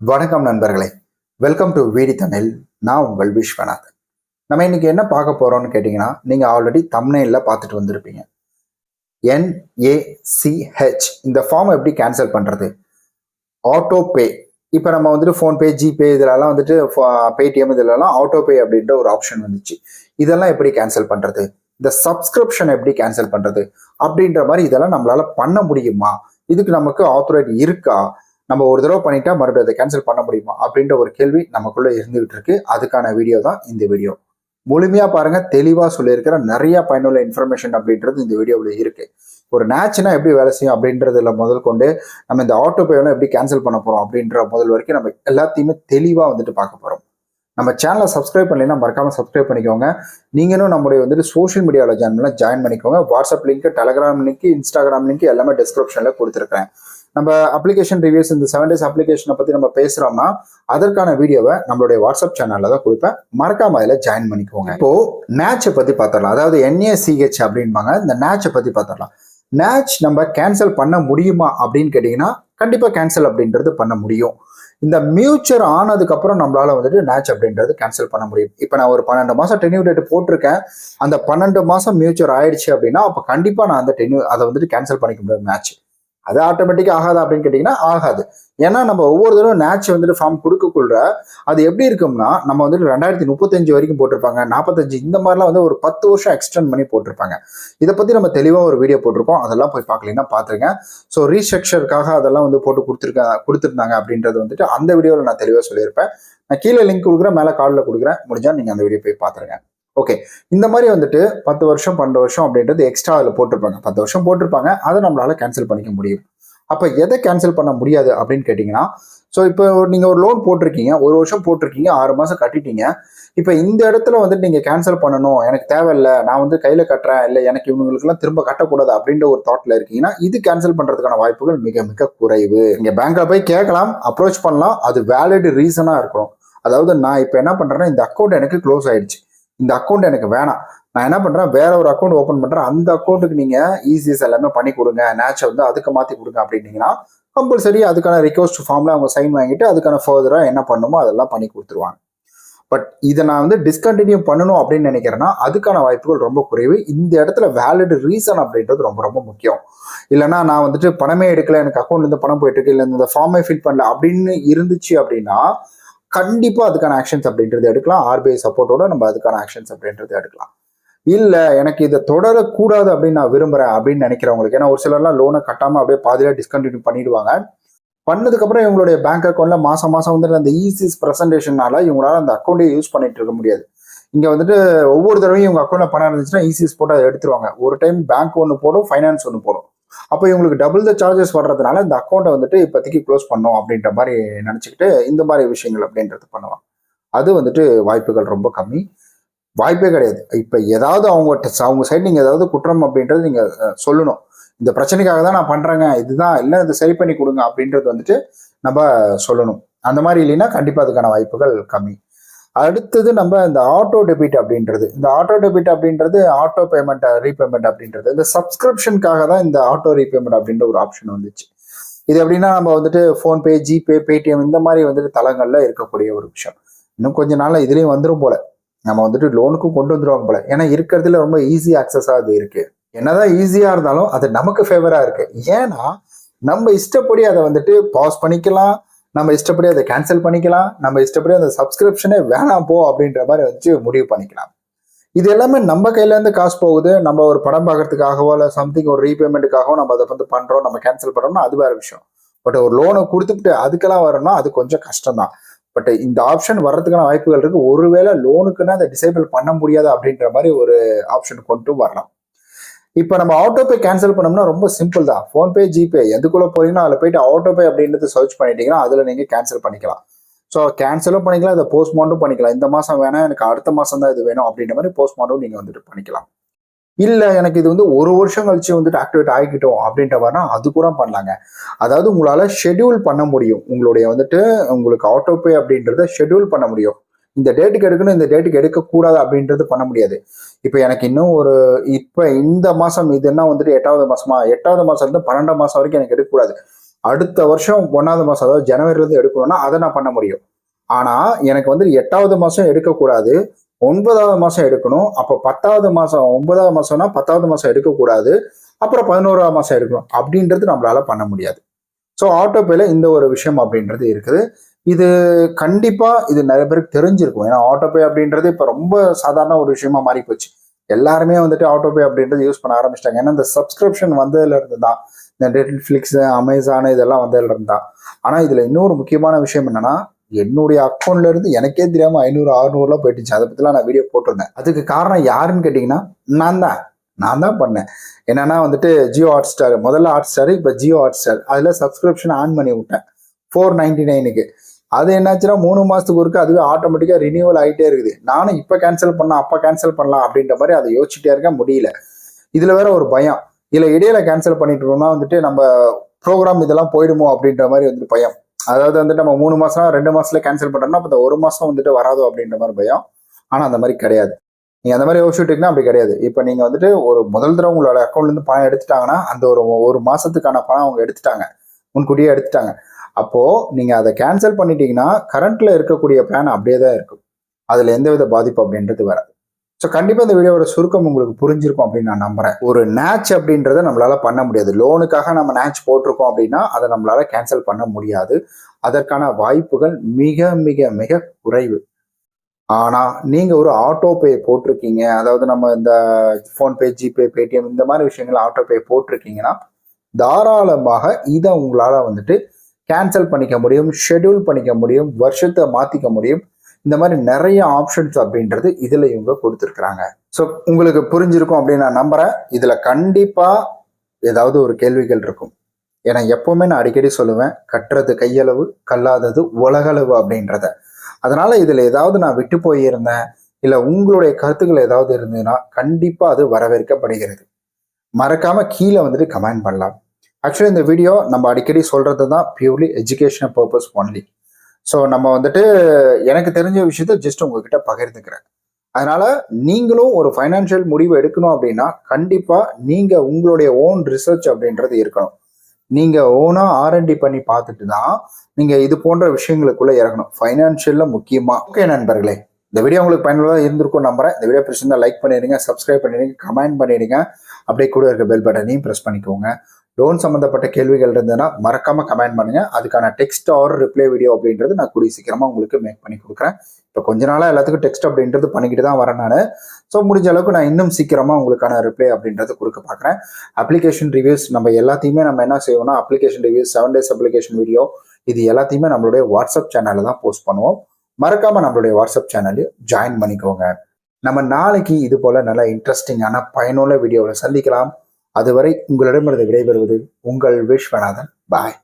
வணக்கம் நண்பர்களே. Welcome to வீடி Tamil நான் உங்கள் விஸ்வநாதன். நம்ம இன்னைக்கு என்ன பார்க்க போறோம்னு கேட்டிங்கன்னா நீங்கள் ஆல்ரெடி தமிழ்ல பார்த்துட்டு வந்திருப்பீங்க. என்ஏசிஹெச் இந்த ஃபார்ம் எப்படி கேன்சல் பண்ணுறது ஆட்டோ பே இப்போ நம்ம வந்துட்டு ஃபோன்பே ஜிபே இதிலலாம் வந்துட்டு பேடிஎம் இதிலலாம் ஆட்டோ பே அப்படின்ற ஒரு ஆப்ஷன் வந்துச்சு. இதெல்லாம் எப்படி கேன்சல் பண்ணுறது இந்த சப்ஸ்கிரிப்ஷன் எப்படி கேன்சல் பண்ணுறது அப்படின்ற மாதிரி இதெல்லாம் நம்மளால் பண்ண முடியுமா? இதுக்கு நமக்கு ஆத்தரைட் இருக்கா? நம்ம ஒரு தடவை பண்ணிட்டா மறுபடியும் அதை கேன்சல் பண்ண முடியுமா அப்படின்ற ஒரு கேள்வி நமக்குள்ள இருந்துகிட்டு இருக்கு. அதுக்கான வீடியோ தான் இந்த வீடியோ முழுமையா பாருங்க தெளிவா சொல்லியிருக்கிற நிறைய பயனுள்ள இன்ஃபர்மேஷன் அப்படின்றது இந்த வீடியோவில் இருக்கு. ஒரு நேச்சுனா எப்படி வேலை செய்யும் அப்படின்றதுல முதல் கொண்டு நம்ம இந்த ஆட்டோ பேவெல்லாம் எப்படி கேன்சல் பண்ண போறோம் அப்படின்ற முதல் வரைக்கும் நம்ம எல்லாத்தையுமே தெளிவா வந்துட்டு பார்க்க போறோம். நம்ம சேனலை சப்ஸ்கிரைப் பண்ணலைன்னா மறக்காம சப்ஸ்கிரைப் பண்ணிக்கோங்க. நீங்களும் நம்முடைய வந்துட்டு சோஷியல் மீடியாவில் ஜாயின் ஜாயின் பண்ணிக்கோங்க. WhatsApp link Telegram link Instagram link எல்லாமே டிஸ்கிரிப்ஷனில் கொடுத்துருக்கேன் நம்ம அப்ளிகேஷன் ரிவ்யூஸ் இந்த செவன் டேஸ் அப்ளிகேஷனை பற்றி நம்ம பேசுகிறோம்னா அதற்கான வீடியோவை நம்மளுடைய வாட்ஸ்அப் சேனலில் தான் கொடுப்பேன். மறக்காம அதில் ஜாயின் பண்ணிக்கோங்க. இப்போ நேச்சை பற்றி பார்த்துடலாம். அதாவது என்ஏசிஹெச் அப்படின்பாங்க. இந்த நேச்சை பற்றி பார்த்துடலாம். நேச் நம்ம கேன்சல் பண்ண முடியுமா அப்படின்னு கேட்டிங்கன்னா கண்டிப்பாக கேன்சல் அப்படின்றது பண்ண முடியும். இந்த மியூச்சர் ஆனதுக்கப்புறம் நம்மளால வந்துட்டு நேச் அப்படின்றது கேன்சல் பண்ண முடியும். இப்போ நான் ஒரு பன்னெண்டு மாதம் டென்யூ டேட் போட்டிருக்கேன். அந்த பன்னெண்டு மாதம் மியூச்சர் ஆயிடுச்சு அப்படின்னா அப்போ கண்டிப்பாக நான் அந்த டென்யூ அதை வந்துட்டு கேன்சல் பண்ணிக்க முடியும் மேட்ச் அது ஆட்டோமேட்டிக்காக ஆகாது அப்படின்னு கேட்டிங்கன்னா ஆகாது. ஏன்னா நம்ம ஒவ்வொரு தடவை நேச்சு வந்துட்டு ஃபார்ம் கொடுக்கக்குள்ள அது எப்படி இருக்கும்னா நம்ம வந்துட்டு ரெண்டாயிரத்தி முப்பத்தஞ்சு வரைக்கும் போட்டிருப்பாங்க நாற்பத்தஞ்சு இந்த மாதிரிலாம் வந்து ஒரு பத்து வருஷம் எக்ஸ்டெண்ட் பண்ணி போட்டிருப்பாங்க. இதை பற்றி நம்ம தெளிவாக ஒரு வீடியோ போட்டிருக்கோம். அதெல்லாம் போய் பார்க்கலன்னா பார்த்துருங்க. ஸோ ரீஸ்ட்ரக்சருக்காக அதெல்லாம் வந்து போட்டு கொடுத்துருக்க கொடுத்துருந்தாங்க அப்படின்றது வந்துட்டு அந்த வீடியோவில் நான் தெளிவாக சொல்லியிருப்பேன். நான் கீழே லிங்க் கொடுக்குறேன் மேலே காலில் கொடுக்குறேன். முடிஞ்சால் நீங்கள் அந்த வீடியோ போய் பார்த்துருங்க. ஓகே இந்த மாதிரி வந்துட்டு பத்து வருஷம் பன்னெண்டு வருஷம் அப்படின்றது எக்ஸ்ட்ரா அதில் போட்டிருப்பாங்க. பத்து வருஷம் போட்டிருப்பாங்க. அதை நம்மளால கேன்சல் பண்ணிக்க முடியும். அப்போ எதை கேன்சல் பண்ண முடியாது அப்படின்னு கேட்டிங்கன்னா ஸோ இப்போ நீங்கள் ஒரு லோன் போட்டிருக்கீங்க. ஒரு வருஷம் போட்டிருக்கீங்க. ஆறு மாதம் கட்டிட்டீங்க. இப்போ இந்த இடத்துல வந்துட்டு நீங்கள் கேன்சல் பண்ணணும். எனக்கு தேவையில்லை. நான் வந்து கையில் கட்டுறேன். இல்லை எனக்கு இவங்களுக்குலாம் திரும்ப கட்டக்கூடாது அப்படின்ற ஒரு தாட்டில் இருக்கீங்கன்னா இது கேன்சல் பண்ணுறதுக்கான வாய்ப்புகள் மிக மிக குறைவு. நீங்கள் பேங்க்கில் போய் கேட்கலாம். அப்ரோச் பண்ணலாம். அது வேலிட் ரீசனாக இருக்கணும். அதாவது நான் இப்போ என்ன பண்ணுறேன்னா இந்த அக்கௌண்ட் எனக்கு க்ளோஸ் ஆயிடுச்சு. இந்த அக்கௌண்ட் எனக்கு வேணாம். நான் என்ன பண்ணுறேன் வேற ஒரு அக்கௌண்ட் ஓப்பன் பண்ணுறேன் அந்த அக்கௌண்ட்டுக்கு நீங்கள் இசிஎஸ் எல்லாமே பண்ணி கொடுங்க. நேச்சை வந்து அதுக்கு மாற்றி கொடுங்க அப்படின்னீங்கன்னா கம்பல்சரி அதுக்கான ரிக்வஸ்ட் ஃபார்மில் அவங்க சைன் வாங்கிட்டு அதுக்கான ஃபர்தராக என்ன பண்ணுமோ அதெல்லாம் பண்ணி கொடுத்துருவாங்க. பட் இதை நான் வந்து டிஸ்கண்டினியூ பண்ணணும் அப்படின்னு நினைக்கிறேன்னா அதுக்கான வாய்ப்புகள் ரொம்ப குறைவு. இந்த இடத்துல வேலிட் ரீசன் அப்படின்றது ரொம்ப ரொம்ப முக்கியம். இல்லைன்னா நான் வந்துட்டு பணமே எடுக்கல எனக்கு அக்கௌண்ட்லேருந்து பணம் போயிட்டு இருக்கு இல்லை இந்த ஃபார்மே ஃபில் பண்ணல அப்படின்னு இருந்துச்சு அப்படின்னா கண்டிப்பாக அதுக்கான ஆக்ஷன்ஸ் அப்படின்றது எடுக்கலாம். ஆர்பிஐ சப்போர்ட்டோட நம்ம அதுக்கான ஆக்ஷன்ஸ் அப்படின்றது எடுக்கலாம். இல்லை எனக்கு இதை தொடரக்கூடாது அப்படின்னு நான் விரும்புகிறேன் அப்படின்னு நினைக்கிறவங்களுக்கு ஏன்னா ஒரு சிலர்லாம் லோனை கட்டாமல் அப்படியே பாதியாக டிஸ்கண்டினியூ பண்ணிடுவாங்க. பண்ணதுக்கப்புறம் இவங்களுடைய பேங்க் அக்கௌண்ட்டில் மாதம் மாதம் வந்துட்டு அந்த ஈசிஸ் ப்ரெசன்டேஷனால இவங்களால அந்த அக்கௌண்ட்டே யூஸ் பண்ணிட்டு இருக்க முடியாது. இங்கே வந்துட்டு ஒவ்வொரு தடவையும் இவங்க அக்கௌண்ட்டில் பணம் இருந்துச்சுன்னா ஈசிஸ் போட்டு அதை எடுத்துருவாங்க. ஒரு டைம் பேங்க் ஒன்று போடும் ஃபைனான்ஸ் ஒன்று போடும். அப்போ இவங்களுக்கு டபுள் த சார்ஜஸ் வர்றதுனால இந்த அக்கௌண்ட்டை வந்துட்டு இப்போதைக்கு க்ளோஸ் பண்ணோம் அப்படின்ற மாதிரி நினச்சிக்கிட்டு இந்த மாதிரி விஷயங்கள் அப்படின்றது பண்ணுவாங்க. அது வந்துட்டு வாய்ப்புகள் ரொம்ப கம்மி. வாய்ப்பே கிடையாது. இப்போ ஏதாவது அவங்க அவங்க சைடு நீங்கள் ஏதாவது குற்றம் அப்படின்றது நீங்கள் சொல்லணும். இந்த பிரச்சனைக்காக தான் நான் பண்ணுறேங்க இதுதான் இல்லை இதை சரி பண்ணி கொடுங்க அப்படின்றது வந்துட்டு நம்ம சொல்லணும். அந்த மாதிரி இல்லைன்னா கண்டிப்பாக அதுக்கான வாய்ப்புகள் கம்மி. அடுத்தது நம்ம இந்த ஆட்டோ டெபிட் அப்படின்றது. இந்த ஆட்டோ டெபிட் அப்படின்றது ஆட்டோ பேமெண்ட் ரீபேமெண்ட் அப்படின்றது. இந்த சப்ஸ்கிரிப்ஷனுக்காக தான் இந்த ஆட்டோ ரீபேமெண்ட் அப்படின்ற ஒரு ஆப்ஷன் வந்துச்சு. இது எப்படின்னா நம்ம வந்துட்டு ஃபோன்பே ஜிபே பேடிஎம் இந்த மாதிரி வந்துட்டு தளங்கள்ல இருக்கக்கூடிய ஒரு விஷயம். இன்னும் கொஞ்ச நாள் இதுலயும் வந்துடும் போல. நம்ம வந்துட்டு லோனுக்கும் கொண்டு வந்துருவாங்க போல. ஏன்னா இருக்கிறதுல ரொம்ப ஈஸி ஆக்சஸா அது இருக்கு. என்னதான் ஈஸியா இருந்தாலும் அது நமக்கு ஃபேவரா இருக்கு. ஏன்னா நம்ம இஷ்டப்படி அதை வந்துட்டு பாஸ் பண்ணிக்கலாம். நம்ம இஷ்டப்படி அதை கேன்சல் பண்ணிக்கலாம். நம்ம இஷ்டப்படி அந்த சப்ஸ்கிரிப்ஷனே வேணாம் போ அப்படின்ற மாதிரி வச்சு முடிவு பண்ணிக்கலாம். இது எல்லாமே நம்ம கையிலேருந்து காசு போகுது. நம்ம ஒரு படம் பார்க்கறதுக்காகவோ இல்லை சம்திங் ஒரு ரீபேமெண்ட்டுக்காகவோ நம்ம அதை வந்து பண்ணுறோம் நம்ம கேன்சல் பண்ணுறோம்னா அது வேற விஷயம். பட் ஒரு லோனை கொடுத்துட்டு அதுக்கெல்லாம் வரணும்னா அது கொஞ்சம் கஷ்டம் தான் பட் இந்த ஆப்ஷன் வர்றதுக்கான வாய்ப்புகள் இருக்குது ஒருவேளை லோனுக்குன்னா அதை டிசேபிள் பண்ண முடியாது அப்படின்ற மாதிரி ஒரு ஆப்ஷன் கொண்டு வரலாம். இப்போ நம்ம ஆட்டோபே கேன்சல் பண்ணோம்னா ரொம்ப சிம்பிள் தான். ஃபோன்பே ஜிபே எதுக்குள்ள போறீங்கன்னா அதில் போயிட்டு ஆட்டோபே அப்படின்றத அப்படின்றது சர்ச் பண்ணிட்டீங்கன்னா அதில் நீங்கள் கேன்சல் பண்ணிக்கலாம். ஸோ கேன்சலும் பண்ணிக்கலாம் இதை போஸ்ட்மார்ட்டும் பண்ணிக்கலாம். இந்த மாதம் வேணாம் எனக்கு அடுத்த மாதம் தான் இது வேணும் அப்படின்ற மாதிரி போஸ்ட்மார்ட்டும் நீங்கள் வந்துட்டு பண்ணிக்கலாம். இல்லை எனக்கு இது வந்து ஒரு வருஷம் கழிச்சு வந்துட்டு ஆக்டிவேட் ஆகிக்கிட்டோம் அப்படின்ற மாதிரினா அது கூட பண்ணலாங்க. அதாவது உங்களால் ஷெட்யூல் பண்ண முடியும். உங்களுடைய வந்துட்டு உங்களுக்கு ஆட்டோபே அப்படின்றத ஷெட்யூல் பண்ண முடியும். இந்த டேட்டுக்கு எடுக்கணும் இந்த டேட்டுக்கு எடுக்கக்கூடாது அப்படின்றது பண்ண முடியாது. இப்போ எனக்கு இன்னும் ஒரு இப்போ இந்த மாதம் இது என்ன வந்துட்டு எட்டாவது மாதமா எட்டாவது மாதம் இருந்து பன்னெண்டாம் மாதம் வரைக்கும் எனக்கு எடுக்கக்கூடாது. அடுத்த வருஷம் ஒன்றாவது மாதம் அதாவது ஜனவரிலேருந்து எடுக்கணும்னா அதை நான் பண்ண முடியும். ஆனால் எனக்கு வந்து எட்டாவது மாதம் எடுக்கக்கூடாது ஒன்பதாவது மாதம் எடுக்கணும் அப்போ பத்தாவது மாதம் ஒன்பதாவது மாதம்னா பத்தாவது மாதம் எடுக்கக்கூடாது அப்புறம் பதினோராவது மாதம் எடுக்கணும் அப்படின்றது நம்மளால பண்ண முடியாது. ஸோ ஆட்டோபேல இந்த ஒரு விஷயம் அப்படின்றது இருக்குது. இது கண்டிப்பாக இது நிறைய பேருக்கு தெரிஞ்சிருக்கும். ஏன்னா ஆட்டோபே அப்படின்றது இப்போ ரொம்ப சாதாரண ஒரு விஷயமா மாறி போச்சு. எல்லாருமே வந்துட்டு ஆட்டோபே அப்படின்றது யூஸ் பண்ண ஆரம்பிச்சிட்டாங்க. ஏன்னா இந்த சப்ஸ்கிரிப்ஷன் வந்ததுல இருந்து தான் இந்த நெட்ஃப்ளிக்ஸ் அமேசான் இதெல்லாம் வந்ததுல இருந்து தான். ஆனால் இதில் இன்னொரு முக்கியமான விஷயம் என்னன்னா என்னுடைய அக்கௌண்ட்ல இருந்து எனக்கே தெரியாம ஐநூறு அறுநூறுலாம் போயிட்டுச்சு அதை பத்திலாம் நான் வீடியோ போட்டிருந்தேன். அதுக்கு காரணம் யாருன்னு கேட்டிங்கன்னா நான் தான். நான் தான் பண்ணேன். என்னன்னா வந்துட்டு ஜியோ ஹாட் ஸ்டார் முதல்ல ஹாட் ஸ்டார் இப்போ ஜியோ ஹாட் ஸ்டார் அதில் சப்ஸ்கிரிப்ஷன் ஆன் பண்ணி விட்டேன். ஃபோர் நைன்டி நைனுக்கு அது என்னாச்சுன்னா மூணு மாசத்துக்கு ஒருக்க அதுவே ஆட்டோமேட்டிக்காக ரினியூவல் ஆகிட்டே இருக்குது. நானும் இப்போ கேன்சல் பண்ணலாம் அப்போ கேன்சல் பண்ணலாம் அப்படின்ற மாதிரி அதை யோசிச்சுட்டே இருக்க முடியல. இதுல வேற ஒரு பயம். இதுல இடையில கேன்சல் பண்ணிட்டோம்னா வந்துட்டு நம்ம ப்ரோக்ராம் இதெல்லாம் போயிடுமோ அப்படின்ற மாதிரி வந்துட்டு பயம். அதாவது வந்துட்டு நம்ம மூணு மாசம் ரெண்டு மாசத்துல கேன்சல் பண்றோம்னா அப்போ ஒரு மாசம் வந்துட்டு வராதோ அப்படின்ற மாதிரி பயம். ஆனா அந்த மாதிரி கிடையாது. நீங்க அந்த மாதிரி யோசிச்சுட்டீங்கன்னா அப்படி கிடையாது. இப்போ நீங்க வந்துட்டு ஒரு முதல் தடவை உங்களோட அக்கௌண்ட்ல இருந்து பணம் எடுத்துட்டாங்கன்னா அந்த ஒரு ஒரு மாசத்துக்கான பணம் அவங்க எடுத்துட்டாங்க. முன்கூட்டியே எடுத்துட்டாங்க. அப்போது நீங்கள் அதை கேன்சல் பண்ணிட்டீங்கன்னா கரண்ட்டில் இருக்கக்கூடிய பிளான் அப்படியே தான் இருக்கும். அதில் எந்தவித பாதிப்பு அப்படின்றது வராது. ஸோ கண்டிப்பாக இந்த வீடியோவோட சுருக்கம் உங்களுக்கு புரிஞ்சிருக்கும் அப்படின்னு நான் நம்புறேன். ஒரு நேச் அப்படின்றத நம்மளால பண்ண முடியாது. லோனுக்காக நம்ம நேச் போட்டிருக்கோம் அப்படின்னா அதை நம்மளால கேன்சல் பண்ண முடியாது. அதற்கான வாய்ப்புகள் மிக மிக மிக குறைவு. ஆனால் நீங்கள் ஒரு ஆட்டோ பே போட்டிருக்கீங்க. அதாவது நம்ம இந்த ஃபோன்பே ஜிபே பேடிஎம் இந்த மாதிரி விஷயங்கள் ஆட்டோ பே போட்டிருக்கீங்கன்னா தாராளமாக இதை உங்களால் வந்துட்டு கேன்சல் பண்ணிக்க முடியும் ஷெடியூல் பண்ணிக்க முடியும் வருஷத்தை மாற்றிக்க முடியும். இந்த மாதிரி நிறைய ஆப்ஷன்ஸ் அப்படின்றது இதில் இவங்க கொடுத்துருக்குறாங்க. ஸோ உங்களுக்கு புரிஞ்சிருக்கும் அப்படின்னு நான் நம்புகிறேன் இதில் கண்டிப்பாக ஏதாவது ஒரு கேள்விகள் இருக்கும். ஏன்னா எப்போவுமே நான் அடிக்கடி சொல்லுவேன் கட்டுறது கையளவு கல்லாதது உலகளவு அப்படின்றத. அதனால் இதில் ஏதாவது நான் விட்டு போயிருந்தேன் இல்லை உங்களுடைய கருத்துக்கள் ஏதாவது இருந்ததுன்னா கண்டிப்பாக அது வரவேற்கப்படுகிறது. மறக்காமல் கீழே வந்துட்டு கமெண்ட் பண்ணலாம். ஆக்சுவலி இந்த வீடியோ நம்ம அடிக்கடி சொல்கிறது தான் purely educational purpose only so நம்ம வந்துட்டு எனக்கு தெரிஞ்ச விஷயத்த ஜஸ்ட் உங்ககிட்ட பகிர்ந்துக்கிறேன். அதனால நீங்களும் ஒரு ஃபைனான்ஷியல் முடிவு எடுக்கணும் அப்படின்னா கண்டிப்பாக நீங்கள் உங்களுடைய ஓன் ரிசர்ச் அப்படின்றது இருக்கணும். நீங்கள் ஓனாக ஆர்என்டி பண்ணி பார்த்துட்டு தான் நீங்கள் இது போன்ற விஷயங்களுக்குள்ளே இறங்கணும். ஃபைனான்ஷியலில் முக்கியமாக ஓகே நண்பர்களே இந்த வீடியோ உங்களுக்கு பயனுள்ளதாக இருந்திருக்கும் நம்புறேன். இந்த வீடியோ பிடிச்சிருந்தா லைக் பண்ணிடுங்க சப்ஸ்கிரைப் பண்ணிடுங்க கமெண்ட் பண்ணிடுங்க. அப்படியே கூட இருக்க பெல் பட்டனையும் ப்ரெஸ் பண்ணிக்கோங்க. லோன் சம்மந்தப்பட்ட கேள்விகள் இருந்ததுன்னா மறக்காம கமெண்ட் பண்ணுங்க. அதுக்கான டெக்ஸ்ட் ஆர் ரிப்ளை வீடியோ அப்படின்றது நான் கூடிய சீக்கிரமா உங்களுக்கு மேக் பண்ணி கொடுக்குறேன். இப்போ கொஞ்ச நாளா எல்லாத்துக்கும் டெக்ஸ்ட் அப்படின்றது பண்ணிக்கிட்டு தான் வரேன் நான். ஸோ முடிஞ்ச அளவுக்கு நான் இன்னும் சீக்கிரமா உங்களுக்கான ரிப்ளை அப்படின்றது கொடுக்க பார்க்குறேன். அப்ளிகேஷன் ரிவ்யூஸ் நம்ம எல்லாத்தையுமே நம்ம என்ன செய்வோம்னா application reviews seven days application video இது எல்லாத்தையுமே நம்மளுடைய வாட்ஸ்அப் சேனலில் தான் போஸ்ட் பண்ணுவோம். மறக்காம நம்மளுடைய வாட்ஸ்அப் சேனலையும் ஜாயின் பண்ணிக்கோங்க. நம்ம நாளைக்கு இது போல நல்ல இன்ட்ரெஸ்டிங்கான பயனுள்ள வீடியோவில் சந்திக்கலாம். அதுவரை உங்களிடமிருந்து விடைபெறுவது உங்கள் விஸ்வநாதன். பாய்